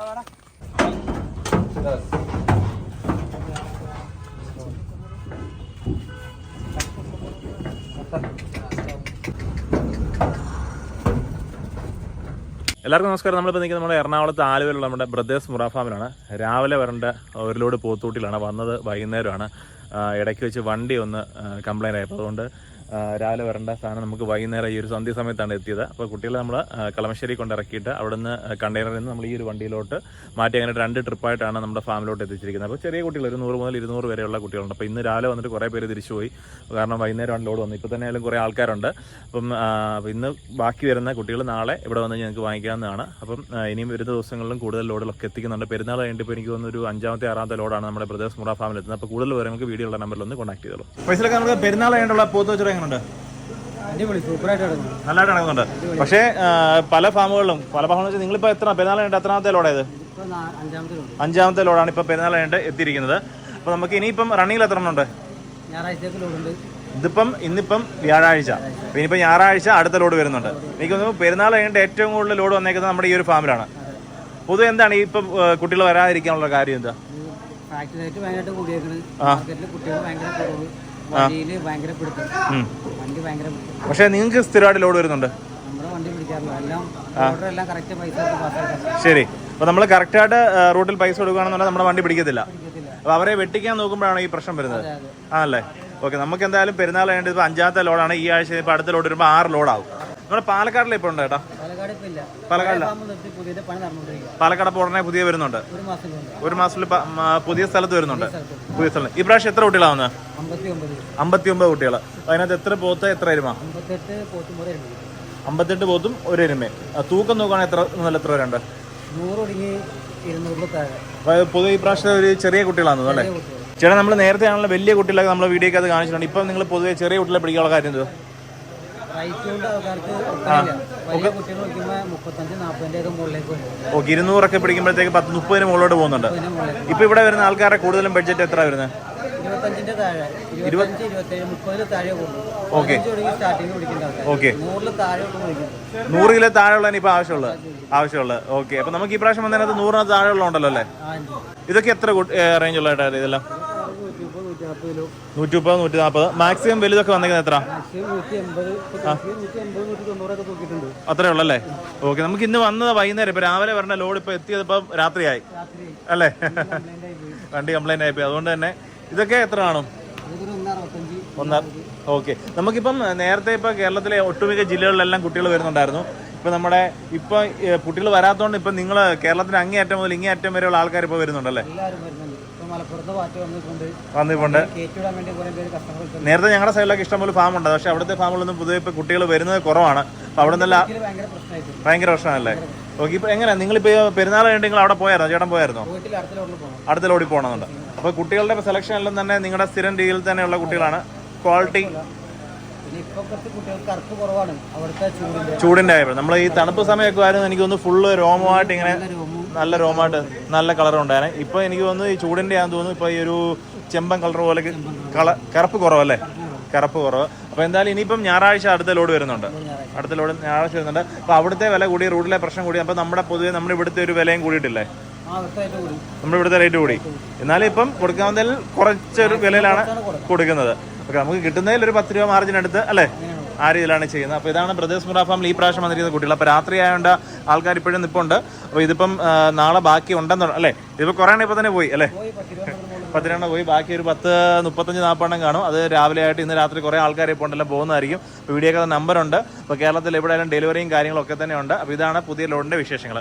എല്ലാവർക്കും നമസ്കാരം. നമ്മളിപ്പോൾ നിൽക്കുന്നത് നമ്മുടെ എറണാകുളത്ത് ആലുവയിലുള്ള നമ്മുടെ ബ്രദേഴ്സ് മുറാഫാമിലാണ് രാവിലെ വരേണ്ട ഒരുലോട് പോത്തൂട്ടിലാണ്. വന്നത് വൈകുന്നേരമാണ്. ഇടയ്ക്ക് വെച്ച് വണ്ടി ഒന്ന് കംപ്ലയിന്റ് ആയപ്പോൾ അതുകൊണ്ട് രാവിലെ വരേണ്ട സാധനം നമുക്ക് വൈകുന്നേരം ഈ ഒരു സന്ധ്യ സമയത്താണ് എത്തിയത്. അപ്പോൾ കുട്ടികളെ നമ്മൾ കളമശ്ശേരി കൊണ്ടിറക്കിയിട്ട് അവിടെ അവിടുന്ന് കണ്ടെയ്നറിൽ നിന്ന് നമ്മൾ ഈ ഒരു വണ്ടിയിലോട്ട് മാറ്റി അങ്ങനെ രണ്ട് ട്രിപ്പായിട്ടാണ് നമ്മുടെ ഫാമിലോട്ട് എത്തിച്ചിരിക്കുന്നത്. അപ്പോൾ ചെറിയ കുട്ടികൾ ഒരു നൂറ് മുതൽ ഇരുന്നൂറ് വരെയുള്ള കുട്ടികളുണ്ട്. അപ്പോൾ ഇന്ന് രാവിലെ വന്നിട്ട് കുറേ പേര് തിരിച്ചു പോയി കാരണം വൈകുന്നേരമാണ് ലോഡ് വന്നത്. ഇപ്പോൾ തന്നെ ആയാലും കുറേ ആൾക്കാരുണ്ട്. അപ്പം ഇന്ന് ബാക്കി വരുന്ന കുട്ടികൾ നാളെ ഇവിടെ വന്ന് ഞങ്ങൾക്ക് വാങ്ങിക്കാവുന്നതാണ്. അപ്പം ഇനിയും വരുന്ന ദിവസങ്ങളിലും കൂടുതൽ ലോഡുകളൊക്കെ എത്തിക്കുന്നുണ്ട്. പെരുന്നാൾ കഴിഞ്ഞിട്ട് എനിക്ക് തോന്നുന്നു ഒരു അഞ്ചാമത്തെ ആറാമത്തെ ലോഡാണ് നമ്മുടെ ബ്രദേഴ്സ് മുറ ഫാമിൽ എത്തുന്നത് അപ്പോൾ കൂടുതൽ വിവരങ്ങൾക്ക് വീഡിയോ ഉള്ള നമ്പറിൽ ഒന്ന് കോൺടാക്ട് ചെയ്തോളൂ. പൈസയിലൊക്കെ നമുക്ക് പെരുന്നാൾ കഴിഞ്ഞിട്ടുള്ള പോത്ത് വെച്ചിട്ട് എങ്ങനെയുണ്ട് അടിപൊളി സൂപ്പറായിട്ട് നടക്കുന്നു നല്ലതായിട്ട് നടക്കുന്നുണ്ട് പക്ഷേ പല ഫാമുകളിലും പല ഫാമുകളും നിങ്ങൾ നിങ്ങളിപ്പോൾ എത്ര പെരുന്നാൾ ഉണ്ട് എത്രാമത്തെ ലോഡായത് അഞ്ചാമത്തെ ലോഡാണ് ഇപ്പോൾ പെരുന്നാൾ ഉണ്ട് എത്തിയിരിക്കുന്നത്. അപ്പോൾ നമുക്ക് ഇനിയിപ്പം റണ്ണിങ്ങിൽ എത്ര എണ്ണം ഉണ്ട് ഞായറാഴ്ചക്ക് ലോഡുണ്ട് ഇതിപ്പം ഇന്നിപ്പം വ്യാഴാഴ്ച. അപ്പൊ ഇനിയിപ്പം ഞായറാഴ്ച അടുത്ത ലോഡ് വരുന്നുണ്ട്. എനിക്ക് തോന്നുന്നു പെരുന്നാൾ കഴിഞ്ഞിട്ട് ഏറ്റവും കൂടുതൽ ലോഡ് വന്നേക്കുന്നത് നമ്മുടെ ഈ ഒരു ഫാമിലാണ്. പൊതുവെ എന്താണ് ഈ ഇപ്പം കുട്ടികൾ വരാതിരിക്കാനുള്ള കാര്യം എന്താ? കുട്ടികൾ ഭയങ്കര പിടുത്തം. വണ്ടി ഭയങ്കര പിടുത്തം. പക്ഷേ നിങ്ങൾക്ക് സ്ഥിരമായിട്ട് ലോഡ് വരുന്നുണ്ട്. നമ്മുടെ വണ്ടി പിടിക്കാറില്ല. എല്ലാം ഓർഡർ എല്ലാം കറക്റ്റ് പൈസ ശരി. അപ്പോൾ നമ്മൾ കറക്റ്റായിട്ട് റൂട്ടിൽ പൈസ കൊടുക്കുകയാണെന്നുണ്ടെങ്കിൽ നമ്മുടെ വണ്ടി പിടിക്കത്തില്ല. അപ്പൊ അപ്പോൾ അവരെ വെട്ടിക്കാൻ നോക്കുമ്പോഴാണ് ഈ പ്രശ്നം വരുന്നത്. ആണല്ലേ ഓക്കെ നമുക്ക് എന്തായാലും പെരുന്നാൾ കഴിഞ്ഞിട്ട് ഇപ്പോൾ അഞ്ചാമത്തെ ലോഡാണ് ഈ ആഴ്ച ഇപ്പോൾ അടുത്ത ലോഡ് വരുമ്പോൾ ആറ് ലോഡാവും നമ്മുടെ പാലക്കാടിൽ ഇപ്പോൾ ഉണ്ട് ഇപ്പൊ ഇല്ല പാലക്കാടില്ല. പാലക്കാട് ഉടനെ പുതിയ വരുന്നുണ്ട്. ഒരു മാസം ഒരു മാസത്തിൽ പുതിയ സ്ഥലത്ത് വരുന്നുണ്ട്. പുതിയ സ്ഥലം. ഈ പ്രാവശ്യം എത്ര കുട്ടികളാണ് അമ്പത്തി ഒമ്പത് കുട്ടികൾ അതിനകത്ത് എത്ര പോത്ത് എത്ര എരുമ? അമ്പത്തെട്ട് പോത്തും ഒരു എരുമ തൂക്കം നോക്കുകയാണെങ്കിൽ എത്ര എത്ര അതായത് പൊതുവെ ഈ പ്രാവശ്യം ഒരു ചെറിയ കുട്ടികളാണെന്ന് അല്ലേ? ചേട്ടാ നമ്മൾ നേരത്തെ ആണല്ലോ വലിയ കുട്ടികളൊക്കെ നമ്മൾ വീഡിയോക്കകത്ത് കാണിച്ചിട്ടുണ്ട്. ഇപ്പം നിങ്ങൾ പൊതുവെ ചെറിയ കുട്ടികളെ പിടിക്കാനുള്ള കാര്യം എന്തോ ഓക്കെ ഇരുന്നൂറൊക്കെ പിടിക്കുമ്പോഴത്തേക്ക് പത്ത് മുപ്പതിന് മുകളിലോട്ട് പോകുന്നുണ്ട്. ഇപ്പൊ ഇവിടെ വരുന്ന ആൾക്കാരുടെ കൂടുതലും ബഡ്ജറ്റ് എത്ര വരുന്നത് ഓക്കെ. നൂറ് കിലോ താഴെയുള്ളതിന് ഇപ്പൊ ആവശ്യമുള്ളത്. ആവശ്യമുള്ളത്. ഓക്കെ. അപ്പൊ നമുക്ക് ഈ പ്രാവശ്യം വന്നതിനകത്ത് നൂറിനകത്ത് താഴെയുള്ള ഉണ്ടല്ലോ അല്ലേ ഇതൊക്കെ എത്ര റേഞ്ച് ഉള്ള ഇതെല്ലാം? നൂറ്റി മുപ്പത് നൂറ്റി നാൽപ്പത് മാക്സിമം വലുതൊക്കെ വന്നേക്കുന്നത് എത്ര അത്രേ ഉള്ളല്ലേ? ഓക്കെ നമുക്ക് ഇന്ന് വന്നത് വൈകുന്നേരം. ഇപ്പൊ രാവിലെ വരേണ്ട ലോഡ് ഇപ്പൊ എത്തിയത് ഇപ്പൊ രാത്രിയായി. അല്ലേ? അല്ലേ കംപ്ലൈന്റ് ആയി വണ്ടി കംപ്ലൈന്റ് ആയിപ്പോയി അതുകൊണ്ട് തന്നെ ഇതൊക്കെ എത്ര കാണും? ഒന്നാം ഓക്കെ നമുക്കിപ്പം നേരത്തെ ഇപ്പൊ കേരളത്തിലെ ഒട്ടുമിക്ക ജില്ലകളിലെല്ലാം കുട്ടികൾ വരുന്നുണ്ടായിരുന്നു. ഇപ്പൊ നമ്മുടെ ഇപ്പൊ കുട്ടികൾ വരാത്തതുകൊണ്ട് ഇപ്പൊ നിങ്ങൾ കേരളത്തിന്റെ അങ്ങേയറ്റം മുതൽ ഇങ്ങേയറ്റം വരെയുള്ള ആൾക്കാർ ഇപ്പൊ വരുന്നുണ്ടല്ലേ മലപ്പുറത്ത് പാറ്റ് വന്നിട്ടുണ്ട്. വന്നിട്ടുണ്ട്. കയറ്റിവിടാൻ വേണ്ടി കുറേ പേര് കസ്റ്റമർ നേരത്തെ ഞങ്ങളുടെ സൈഡിലൊക്കെ ഇഷ്ടംപോലെ ഫാം ഉണ്ട്. പക്ഷെ അവിടുത്തെ ഫാമിലൊന്നും പൊതുവെ ഇപ്പൊ കുട്ടികൾ വരുന്നത് കുറവാണ്. അപ്പൊ അവിടെ നിന്നല്ല ഭയങ്കര പ്രശ്നമായിട്ട് ഭയങ്കര പ്രശ്നമല്ലേ ഓക്കെ ഇപ്പൊ എങ്ങനെയാ നിങ്ങളിപ്പോ പെരുന്നാൾ കഴിഞ്ഞിട്ട് നിങ്ങൾ അവിടെ പോയായിരുന്നോ? ചേട്ടൻ പോയായിരുന്നോ? വീട്ടിൽ അടുത്ത ലോഡിൽ പോകണം അടുത്ത ലോഡിൽ പോകണമെന്നുണ്ട്. അപ്പൊ കുട്ടികളുടെ സെലക്ഷൻ എല്ലാം തന്നെ നിങ്ങളുടെ സ്ഥിരം രീതിയിൽ തന്നെയുള്ള കുട്ടികളാണ്. ക്വാളിറ്റി ഇപ്പൊ ചൂടിന്റെ. ആയപ്പോൾ നമ്മൾ ഈ തണുപ്പ് സമയമൊക്കെ ആയിരുന്നു എനിക്ക് തോന്നുന്നു ഫുള്ള് രോമമായിട്ട് ഇങ്ങനെ നല്ല രോമായിട്ട് നല്ല ഉണ്ടായിരുന്നു ഇപ്പോൾ എനിക്ക് തോന്നുന്നു ഈ ചൂടിന്റെ ആണെന്ന് തോന്നുന്നു ഇപ്പോൾ ഈ ഒരു ചെമ്പൻ കളർ പോലെ കള കറുപ്പ് കുറവല്ലേ? കറുപ്പ് കുറവ്. അപ്പോൾ എന്തായാലും ഇനിയിപ്പം ഞായറാഴ്ച അടുത്ത ലോഡ് വരുന്നുണ്ട്. അടുത്ത ലോഡ് ഞായറാഴ്ച വരുന്നുണ്ട്. അപ്പോൾ അവിടുത്തെ വില കൂടി റൂട്ടിലെ പ്രശ്നം കൂടി അപ്പോൾ നമ്മുടെ പൊതുവെ നമ്മുടെ ഇവിടുത്തെ ഒരു വിലയും കൂടിയിട്ടില്ലേ? നമ്മുടെ ഇവിടുത്തെ റേറ്റ് കൂടി. എന്നാലും ഇപ്പം കൊടുക്കാവുന്നതിൽ കുറച്ചൊരു വിലയിലാണ് കൊടുക്കുന്നത്. ഓക്കെ നമുക്ക് കിട്ടുന്നതിൽ ഒരു പത്ത് രൂപ മാർജിൻ എടുത്ത് അല്ലേ? ആ രീതിയിലാണ് ചെയ്യുന്നത്? അപ്പോൾ ഇതാണ് ബ്രദേഴ്സ് മുറ ഫാമിലി ഈ പ്രാവശ്യം വന്നിരിക്കുന്ന കുട്ടികൾ. അപ്പോൾ രാത്രി ആയതുകൊണ്ട് ആൾക്കാർ ഇപ്പോഴും നിൽപ്പുണ്ട് അപ്പോൾ ഇതിപ്പം നാളെ ബാക്കി ഉണ്ടെന്ന് അല്ലേ? ഇതിപ്പോൾ കുറേ എണ്ണം ഇപ്പോൾ തന്നെ പോയി അല്ലേ? പോയി പത്ത് രൂപ പത്തിനെണ്ണം പോയി. ബാക്കി ഒരു പത്ത് മുപ്പത്തഞ്ച് നാൽപ്പെണ്ണം കാണും. അത് രാവിലെ ആയിട്ട് ഇന്ന് രാത്രി കുറേ ആൾക്കാർ ഇപ്പോൾ ഉണ്ടെല്ലാം പോകുന്നതായിരിക്കും. അപ്പോൾ വീഡിയോ ഉണ്ട് നമ്പറുണ്ട്. അപ്പോൾ കേരളത്തിൽ എവിടെയായാലും ഡെലിവറിയും കാര്യങ്ങളൊക്കെ തന്നെ ഉണ്ട്. അപ്പോൾ ഇതാണ് പുതിയ ലോണിന്റെ വിശേഷങ്ങൾ